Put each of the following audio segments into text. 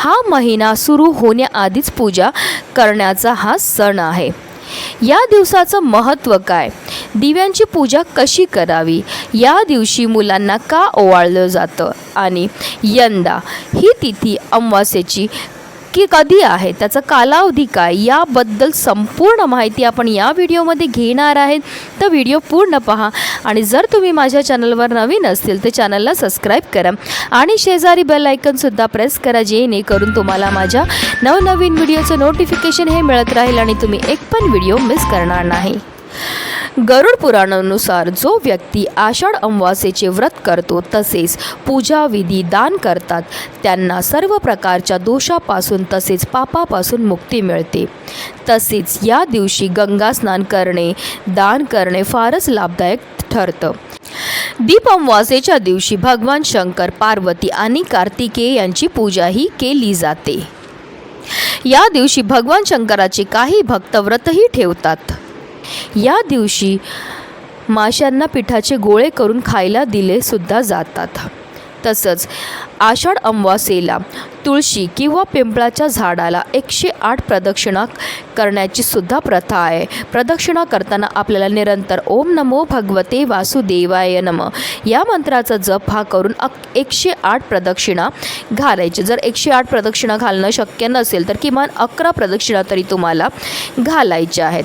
हा महिना सुरू होण्याआधीच पूजा करण्याचा हा सण आहे. या दिवसाचं महत्त्व काय? दिव्यांची पूजा कशी करावी? या दिवशी मुलांना का ओवाळलं जातं? आणि यंदा ही तिथी अमावास्येची की कधी आहे त्याचा कालावधी काय याबद्दल संपूर्ण माहिती आपण या व्हिडिओमध्ये घेणार आहेत. तर व्हिडिओ पूर्ण पहा आणि जर तुम्ही माझ्या चॅनलवर नवीन असतील तर चॅनलला सबस्क्राईब करा आणि शेजारी बेल आयकनसुद्धा प्रेस करा जेणेकरून तुम्हाला माझ्या नवनवीन व्हिडिओचं नोटिफिकेशन हे मिळत राहील आणि तुम्ही एक पण व्हिडिओ मिस करणार नाही. गरुड पुराणानुसार जो व्यक्ती आषाढ अमावासेचे व्रत करतो तसेच पूजाविधी दान करतात त्यांना सर्व प्रकारच्या दोषापासून तसेच पापापासून मुक्ती मिळते. तसेच या दिवशी गंगा स्नान करणे दान करणे फारच लाभदायक ठरतं. दीप अमावासेच्या दिवशी भगवान शंकर पार्वती आणि कार्तिकेय यांची पूजाही केली जाते. या दिवशी भगवान शंकराचे काही भक्त व्रतही ठेवतात. या दिवशी माशांना पिठाचे गोळे करून खायला दिले सुद्धा जातात. तसंच आषाढ अमावासेला तुळशी किंवा पिंपळाच्या झाडाला एकशे आठ प्रदक्षिणा करण्याची सुद्धा प्रथा आहे. प्रदक्षिणा करताना आपल्याला निरंतर ओम नमो भगवते वासुदेवाय नम या मंत्राचा जप हा करून अक एकशे आठ प्रदक्षिणा घालायची. जर एकशे आठ प्रदक्षिणा घालणं शक्य नसेल तर किमान अकरा प्रदक्षिणा तरी तुम्हाला घालायच्या आहेत.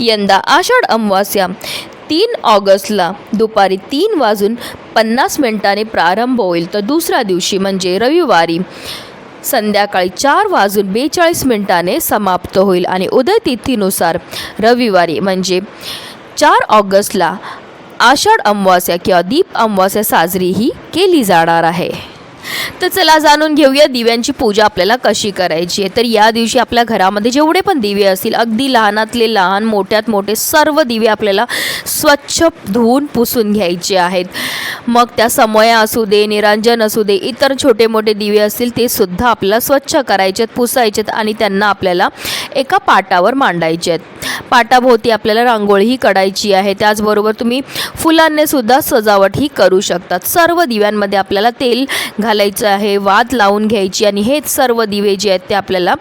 यंदा आषाढ अमावास्या तीन ऑगस्टला. दुपारी तीन वाजून पन्नास मिनिटांनी प्रारंभ होईल. तर दुसऱ्या दिवशी म्हणजे रविवारी. संध्याकाळी चार वाजून बेचाळीस मिनिटाने समाप्त होईल आणि उदयतिथीनुसार रविवारी म्हणजे चार ऑगस्टला आषाढ अमावास्या किंवा दीप अमावास्या साजरीही केली जाणार आहे. तर चला जाणून घेऊया दिव्यांची पूजा आपल्याला कशी करायची आहे. तर या दिवशी आपल्या घरामध्ये जेवढे पण दिवे असतील अगदी लहानातले लहान मोठ्यात मोठे सर्व दिवे आपल्याला स्वच्छ धुवून पुसून घ्यायचे आहेत. मग त्या समया असू दे निरांजन असू दे इतर छोटे मोठे दिवे असतील ते सुद्धा आपल्याला स्वच्छ करायचे आहेत पुसायचे आहेत आणि त्यांना आपल्याला एका पाटावर मांडायचे आहेत. पाटाभोवती आपल्याला रांगोळीही काढायची आहे. त्याचबरोबर तुम्ही फुलांनी सुद्धा सजावट ही करू शकतात. सर्व दिव्यांमध्ये आपल्याला तेल घालायचं आहे वात लावून घ्यायची आणि हेच सर्व दिवे जे आहेत ते आपल्याला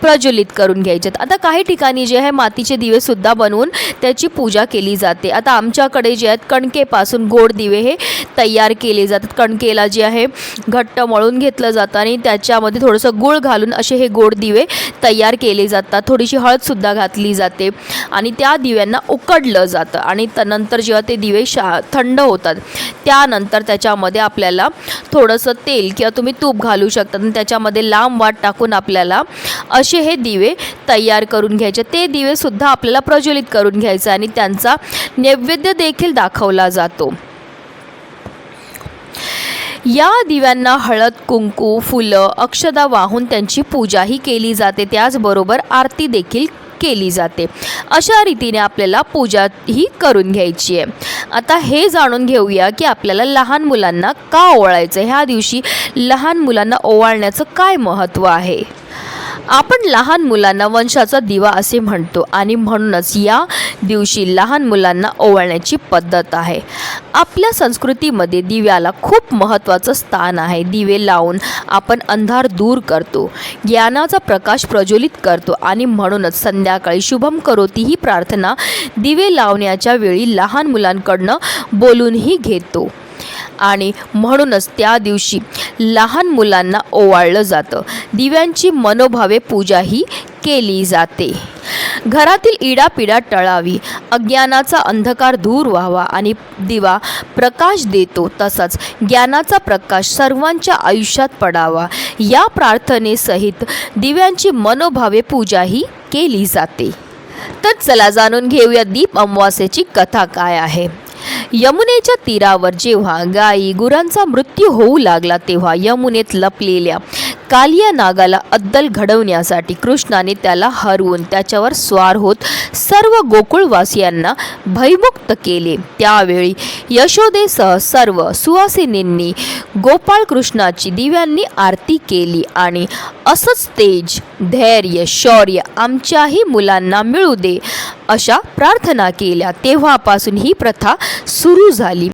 प्रज्वलित करून घ्यायचे आहेत आता काही ठिकाणी जे आहे मातीचे दिवेसुद्धा बनवून त्याची पूजा केली जाते. आता आमच्याकडे जे आहेत कणकेपासून गोड दिवे हे तयार केले जातात. कणकेला जे आहे घट्ट मळून घेतलं जातं आणि त्याच्यामध्ये थोडंसं गूळ घालून असे हे गोड दिवे तयार केले जातात. थोडीशी हळदसुद्धा घातली जाते आणि त्या दिव्यांना उकडलं जातं आणि त्यानंतर जेव्हा ते दिवे शा थंड होतात त्यानंतर त्याच्यामध्ये आपल्याला थोडंसं तेल किंवा तुम्ही तूप घालू शकता. आणि त्याच्यामध्ये लांब वाट टाकून आपल्याला असे हे दिवे तयार करून घ्यायचे. ते दिवेसुद्धा आपल्याला प्रज्वलित करून घ्यायचे आणि त्यांचा नैवेद्य देखील दाखवला जातो. या दिव्यांना हळद कुंकू फुलं अक्षदा वाहून त्यांची पूजाही केली जाते. त्याचबरोबर आरती देखील केली जाते. अशा रीतीने आपल्याला पूजा ही करून घ्यायची आहे. आता हे जाणून घेऊया की आपल्याला लहान मुलांना का ओवाळायचं? ह्या दिवशी लहान मुलांना ओवाळण्याचं काय महत्त्व आहे? आपण लहान मुलांना वंशाचा दिवा असे म्हणतो आणि म्हणूनच या दिवशी लहान मुलांना ओवाळण्याची पद्धत आहे. आपल्या संस्कृतीमध्ये दिव्याला खूप महत्त्वाचं स्थान आहे. दिवे लावून आपण अंधार दूर करतो ज्ञानाचा प्रकाश प्रज्वलित करतो आणि म्हणूनच संध्याकाळी शुभम करोती ही प्रार्थना दिवे लावण्याच्या वेळी लहान मुलांकडनं बोलूनही घेतो. आणि म्हणूनच त्या दिवशी लहान मुलांना ओवाळलं जातं. दिव्यांची मनोभावे पूजाही केली जाते. घरातील इडापिडा टळावी अज्ञानाचा अंधकार दूर व्हावा आणि दिवा प्रकाश देतो तसाच ज्ञानाचा प्रकाश सर्वांच्या आयुष्यात पडावा. या प्रार्थनेसहित दिव्यांची मनोभावे पूजाही केली जाते. तर चला जाणून घेऊया दीप अमावास्याची कथा काय आहे. यमुनेच्या तीरावर जेव्हा गायी गुरांचा मृत्यू होऊ लागला तेव्हा यमुनेत लपलेल्या कालिया नागाला अद्दल घडवण्यासाठी कृष्णाने त्याला हरवून त्याच्यावर स्वार होत सर्व गोकुळवासियांना भयमुक्त केले. त्यावेळी यशोदेसह सर्व सुवासिनींनी गोपाळ कृष्णाची दिव्यांनी आरती केली आणि असंच तेज धैर्य शौर्य आमच्याही मुलांना मिळू दे अशा प्रार्थना केल्या. तेव्हापासून ही प्रथा सुरू झाली.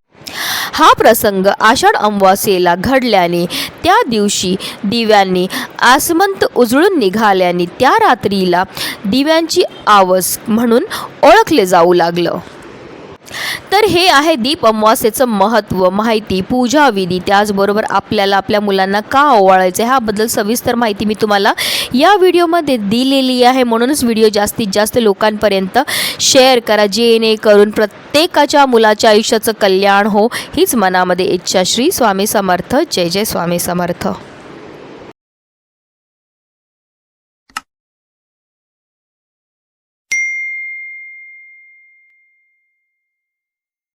हा प्रसंग आषाढ अमावास्येला घडल्याने त्या दिवशी दिव्यांनी आसमंत उजळून निघाल्याने त्या रात्रीला दिव्यांची आवस म्हणून ओळखले जाऊ लागलं. तर हे आहे दीप अमावास्येचं महत्त्व माहिती पूजा विधी. त्याचबरोबर आपल्याला आपल्या मुलांना का ओवाळायचं ह्याबद्दल सविस्तर माहिती मी तुम्हाला या व्हिडिओमध्ये दिलेली आहे. म्हणूनच व्हिडिओ जास्तीत जास्त लोकांपर्यंत शेअर करा जेणेकरून प्रत्येकाच्या मुलाच्या आयुष्याचं कल्याण हो हीच मनामध्ये इच्छा. श्री स्वामी समर्थ. जय जय स्वामी समर्थ.